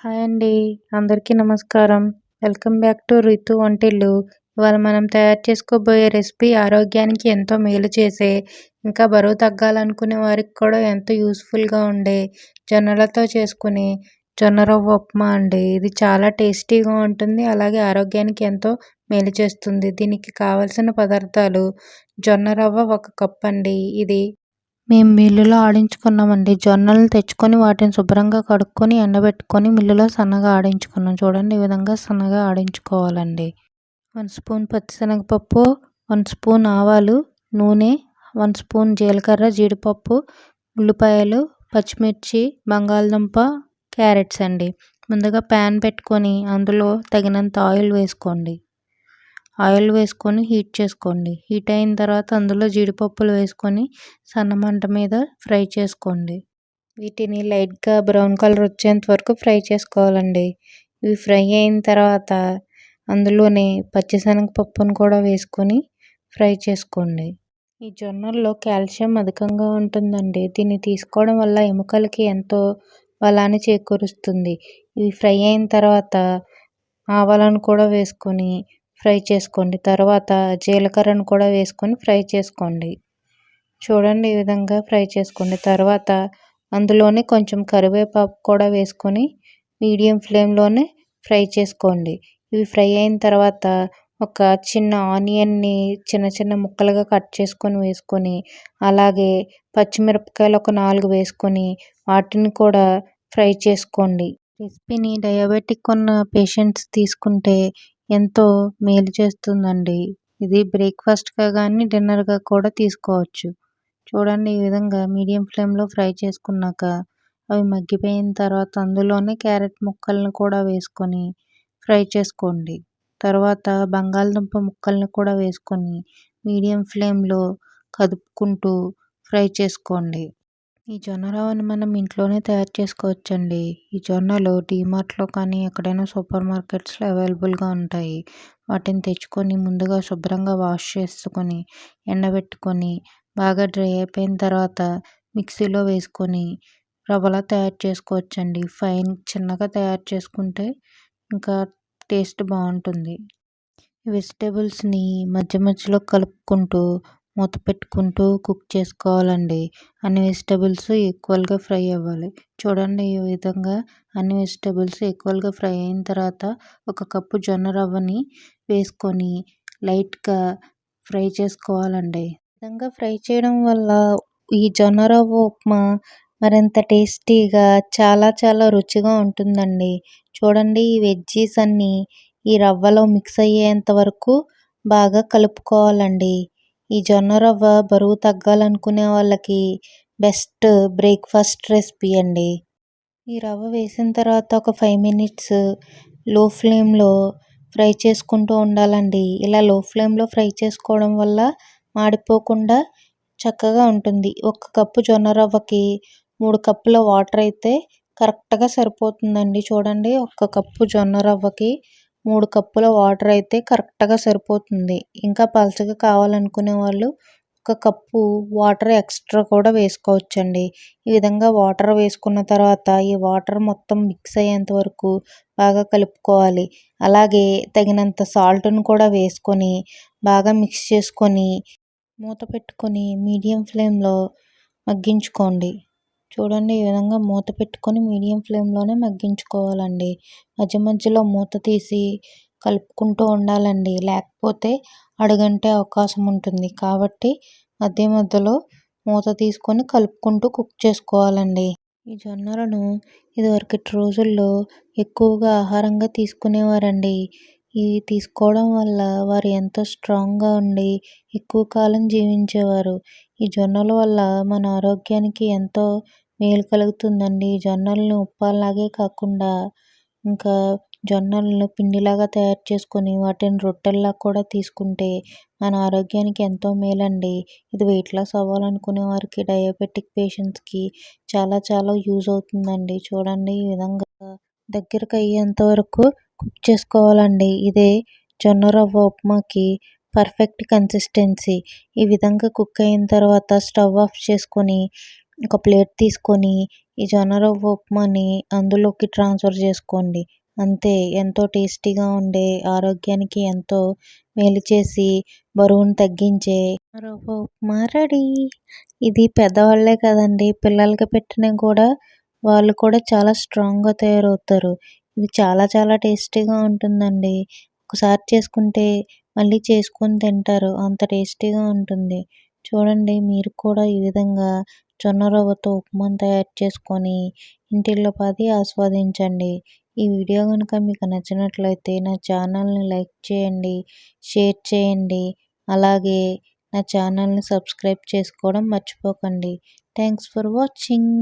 Hi అండి. అందరికీ నమస్కారం. వెల్కమ్ బ్యాక్ టు రితు వంటిల్లు. ఇవాళ మనం తయారు చేసుకోబోయే రెసిపీ ఆరోగ్యానికి ఎంతో మేలు చేసే ఇంకా బరువు తగ్గాలనుకునే వారికి కూడా ఎంతో యూస్ఫుల్గా ఉండే జొన్నలతో చేసుకునే జొన్న రవ్వ ఉప్మా అండి. ఇది చాలా టేస్టీగా ఉంటుంది అలాగే ఆరోగ్యానికి ఎంతో మేలు చేస్తుంది. దీనికి కావలసిన పదార్థాలు జొన్న రవ్వ ఒక కప్ అండి. ఇది మేము మిల్లులో ఆడించుకున్నామండి. జొన్నలు తెచ్చుకొని వాటిని శుభ్రంగా కడుక్కొని ఎండబెట్టుకొని మిల్లులో సన్నగా ఆడించుకున్నాం. చూడండి ఈ విధంగా సన్నగా ఆడించుకోవాలండి. వన్ స్పూన్ పచ్చిశనగపప్పు వన్ స్పూన్ ఆవాలు నూనె వన్ స్పూన్ జీలకర్ర జీడిపప్పు ఉల్లిపాయలు పచ్చిమిర్చి బంగాళదుంప క్యారెట్స్ అండి. ముందుగా ప్యాన్ పెట్టుకొని అందులో తగినంత ఆయిల్ వేసుకోండి. ఆయిల్ వేసుకొని హీట్ చేసుకోండి. హీట్ అయిన తర్వాత అందులో జీడిపప్పులు వేసుకొని సన్న మంట మీద ఫ్రై చేసుకోండి. వీటిని లైట్గా బ్రౌన్ కలర్ వచ్చేంత వరకు ఫ్రై చేసుకోవాలండి. ఇవి ఫ్రై అయిన తర్వాత అందులోనే పచ్చిశనగపప్పును కూడా వేసుకొని ఫ్రై చేసుకోండి. ఈ జొన్నల్లో కాల్షియం అధికంగా ఉంటుందండి. దీన్ని తీసుకోవడం వల్ల ఎముకలకి ఎంతో బలాన్ని చేకూరుస్తుంది. ఇవి ఫ్రై అయిన తర్వాత ఆవాలను కూడా వేసుకొని ఫ్రై చేసుకోండి. తర్వాత జీలకర్రను కూడా వేసుకొని ఫ్రై చేసుకోండి. చూడండి ఈ విధంగా ఫ్రై చేసుకోండి. తర్వాత అందులోనే కొంచెం కరివేపాకు కూడా వేసుకొని మీడియం ఫ్లేమ్లోనే ఫ్రై చేసుకోండి. ఇవి ఫ్రై అయిన తర్వాత ఒక చిన్న ఆనియన్ని చిన్న చిన్న ముక్కలుగా కట్ చేసుకొని వేసుకొని అలాగే పచ్చిమిరపకాయలు ఒక నాలుగు వేసుకొని వాటిని కూడా ఫ్రై చేసుకోండి. రెసిపీని డయాబెటిక్ ఉన్న పేషెంట్స్ తీసుకుంటే ఎంతో మేలు చేస్తుందండి. ఇది బ్రేక్ఫాస్ట్గా కానీ డిన్నర్గా కూడా తీసుకోవచ్చు. చూడండి ఈ విధంగా మీడియం ఫ్లేమ్లో ఫ్రై చేసుకున్నాక అవి మగ్గిపోయిన తర్వాత అందులోనే క్యారెట్ ముక్కలను కూడా వేసుకొని ఫ్రై చేసుకోండి. తర్వాత బంగాళదుంప ముక్కల్ని కూడా వేసుకొని మీడియం ఫ్లేమ్లో కదుపుకుంటూ ఫ్రై చేసుకోండి. ఈ జొన్న రవ్వను మనం ఇంట్లోనే తయారు చేసుకోవచ్చండి. ఈ జొన్నలు డీమార్ట్లో కానీ ఎక్కడైనా సూపర్ మార్కెట్స్లో అవైలబుల్గా ఉంటాయి. వాటిని తెచ్చుకొని ముందుగా శుభ్రంగా వాష్ చేసుకొని ఎండబెట్టుకొని బాగా డ్రై అయిపోయిన తర్వాత మిక్సీలో వేసుకొని రవ్వలా తయారు చేసుకోవచ్చండి. ఫైన్ చిన్నగా తయారు చేసుకుంటే ఇంకా టేస్ట్ బాగుంటుంది. వెజిటేబుల్స్ని మధ్య మధ్యలో కలుపుకుంటూ మూత పెట్టుకుంటూ కుక్ చేసుకోవాలండి. అన్ని వెజిటేబుల్స్ ఈక్వల్గా ఫ్రై అవ్వాలి. చూడండి ఈ విధంగా అన్ని వెజిటేబుల్స్ ఈక్వల్గా ఫ్రై అయిన తర్వాత ఒక కప్పు జొన్న రవ్వని వేసుకొని లైట్గా ఫ్రై చేసుకోవాలండి. విధంగా ఫ్రై చేయడం వల్ల ఈ జొన్న రవ్వ ఉప్మా మరింత టేస్టీగా చాలా చాలా రుచిగా ఉంటుందండి. చూడండి ఈ వెజ్జీస్ అన్నీ ఈ రవ్వలో మిక్స్ అయ్యేంత వరకు బాగా కలుపుకోవాలండి. ఈ జొన్న రవ్వ బరువు తగ్గాలనుకునే వాళ్ళకి బెస్ట్ బ్రేక్ఫాస్ట్ రెసిపీ అండి. ఈ రవ్వ వేసిన తర్వాత ఒక ఫైవ్ మినిట్స్లో ఫ్లేమ్లో ఫ్రై చేసుకుంటూ ఉండాలండి. ఇలా లో ఫ్లేమ్లో ఫ్రై చేసుకోవడం వల్ల మాడిపోకుండా చక్కగా ఉంటుంది. ఒక కప్పు జొన్న రవ్వకి మూడు కప్పుల వాటర్ అయితే కరెక్ట్గా సరిపోతుందండి. చూడండి ఒక కప్పు జొన్న రవ్వకి మూడు కప్పుల వాటర్ అయితే కరెక్ట్గా సరిపోతుంది. ఇంకా పలచగా కావాలనుకునే వాళ్ళు ఒక కప్పు వాటర్ ఎక్స్ట్రా కూడా వేసుకోవచ్చండి. ఈ విధంగా వాటర్ వేసుకున్న తర్వాత ఈ వాటర్ మొత్తం మిక్స్ అయ్యేంత వరకు బాగా కలుపుకోవాలి. అలాగే తగినంత సాల్ట్ను కూడా వేసుకొని బాగా మిక్స్ చేసుకొని మూత పెట్టుకొని మీడియం ఫ్లేమ్లో మగ్గించుకోండి. చూడండి ఈ విధంగా మూత పెట్టుకొని మీడియం ఫ్లేమ్లోనే మగ్గించుకోవాలండి. మధ్య మధ్యలో మూత తీసి కలుపుకుంటూ ఉండాలండి. లేకపోతే అడుగంటే అవకాశం ఉంటుంది. కాబట్టి మధ్య మధ్యలో మూత తీసుకొని కలుపుకుంటూ కుక్ చేసుకోవాలండి. ఈ జొన్నలను ఇదివరకటి రోజుల్లో ఎక్కువగా ఆహారంగా తీసుకునేవారండి. ఇవి తీసుకోవడం వల్ల వారు ఎంతో స్ట్రాంగ్గా ఉండి ఎక్కువ కాలం జీవించేవారు. ఈ జొన్నల వల్ల మన ఆరోగ్యానికి ఎంతో మేలు కలుగుతుందండి. జొన్నలను ఉప్పాలాగే కాకుండా ఇంకా జొన్నలను పిండిలాగా తయారు చేసుకొని వాటిని రొట్టెల్లా కూడా తీసుకుంటే మన ఆరోగ్యానికి ఎంతో మేలండి. ఇది వెయిట్ లాస్ అవ్వాలనుకునే వారికి డయాబెటిక్ పేషెంట్స్కి చాలా చాలా యూజ్ అవుతుందండి. చూడండి ఈ విధంగా దగ్గరకు అయ్యేంత వరకు కుక్ చేసుకోవాలండి. ఇదే జొన్న రవ్వ ఉప్మాకి పర్ఫెక్ట్ కన్సిస్టెన్సీ ఈ విధంగా కుక్ అయిన తర్వాత స్టవ్ ఆఫ్ చేసుకొని ఒక ప్లేట్ తీసుకొని ఈ జొన్న రవ్వ ఉప్మాని అందులోకి ట్రాన్స్ఫర్ చేసుకోండి. అంతే ఎంతో టేస్టీగా ఉండే ఆరోగ్యానికి ఎంతో మేలు చేసి బరువును తగ్గించే రవ్వ ఉప్మా రెడీ. ఇది పెద్దవాళ్ళే కదండి పిల్లలకి పెట్టినా కూడా వాళ్ళు కూడా చాలా స్ట్రాంగ్గా తయారవుతారు. ఇది చాలా చాలా టేస్టీగా ఉంటుందండి. ఒకసారి చేసుకుంటే మళ్ళీ చేసుకొని తింటారు అంత టేస్టీగా ఉంటుంది. చూడండి మీరు కూడా ఈ విధంగా జొన్న రవ్వతో ఉప్మాను తయారు చేసుకొని ఇంటిల్లో పది ఆస్వాదించండి. ఈ వీడియో కనుక మీకు నచ్చినట్లయితే నా ఛానల్ని లైక్ చేయండి షేర్ చేయండి అలాగే నా ఛానల్ని సబ్స్క్రైబ్ చేసుకోవడం మర్చిపోకండి. Thanks for watching.